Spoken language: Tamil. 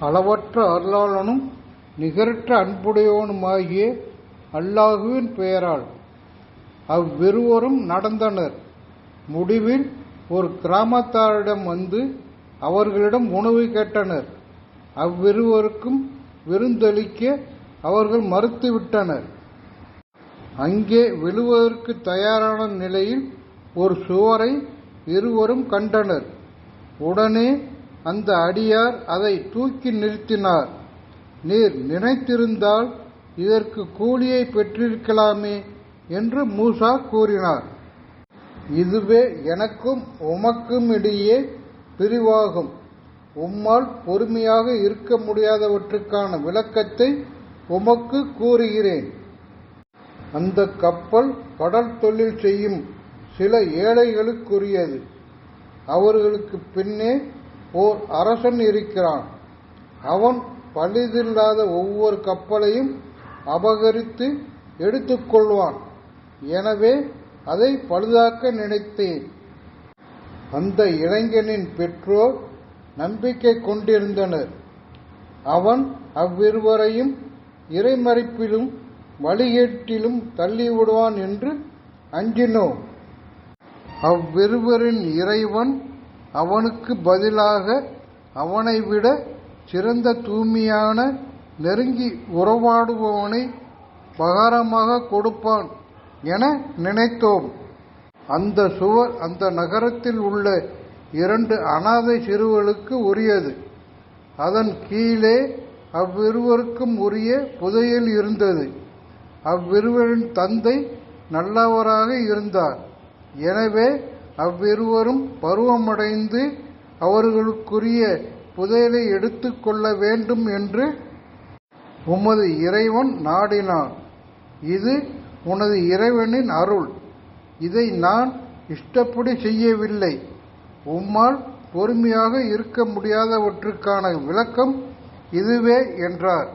அளவற்ற அருளாளனும் நிகரற்ற அன்புடையவனுமாகிய அல்லாஹுவின் பெயரால் அவ்விருவரும் நடந்தனர். முடிவில் ஒரு கிராமத்தாரிடம் வந்து அவர்களிடம் உணவு கேட்டனர். அவ்விருவருக்கும் விருந்தளிக்க அவர்கள் மறுத்துவிட்டனர். அங்கே விழுவதற்கு தயாரான நிலையில் ஒரு சுவரை இருவரும் கண்டனர். உடனே அந்த அடியார் அதை தூக்கி நிறுத்தினார். நீர் நினைத்திருந்தால் இதற்கு கூலியை பெற்றிருக்கலாமே என்று மூசா கூறினார். இதுவே எனக்கும் உமக்கும் இடையே பிரிவாகும். உம்மால் பொறுமையாக இருக்க முடியாதவற்றுக்கான விளக்கத்தை உமக்கு கூறுகிறேன். அந்த கப்பல் கடல் தொழில் செய்யும் சில ஏழைகளுக்குரியது. அவர்களுக்கு பின்னே ஓர் அரசன் இருக்கிறான். அவன் பழுதில்லாத ஒவ்வொரு கப்பலையும் அபகரித்து எடுத்துக்கொள்வான். எனவே அதை பழுதாக்க நினைத்தேன். அந்த இளைஞனின் பெற்றோர் நம்பிக்கை கொண்டிருந்தனர். அவன் அவ்விருவரையும் இறைமறிப்பிலும் வழிகேட்டிலும் தள்ளிவிடுவான் என்று அஞ்சினோம். அவ்விருவரின் இறைவன் அவனுக்கு பதிலாக அவனை விட சிறந்த தூய்மையான நெருங்கி உறவாடுபவனை பகாரமாக கொடுப்பான் என நினைத்தோம். அந்த சுவர் அந்த நகரத்தில் உள்ள இரண்டு அனாதை சிறுவர்களுக்கு உரியது. அதன் கீழே அவ்விருவருக்கும் உரிய புதையல் இருந்தது. அவ்விருவரின் தந்தை நல்லவராக இருந்தார். எனவே அவ்விருவரும் பருவமடைந்து அவர்களுக்குரிய புதையலை எடுத்துக்கொள்ள வேண்டும் என்று உமது இறைவன் நாடினான் இது உனது இறைவனின் அருள். இதை நான் இஷ்டப்படி செய்யவில்லை. உம்மால் பொறுமையாக இருக்க முடியாதவற்றுக்கான விளக்கம் இதுவே என்றார்.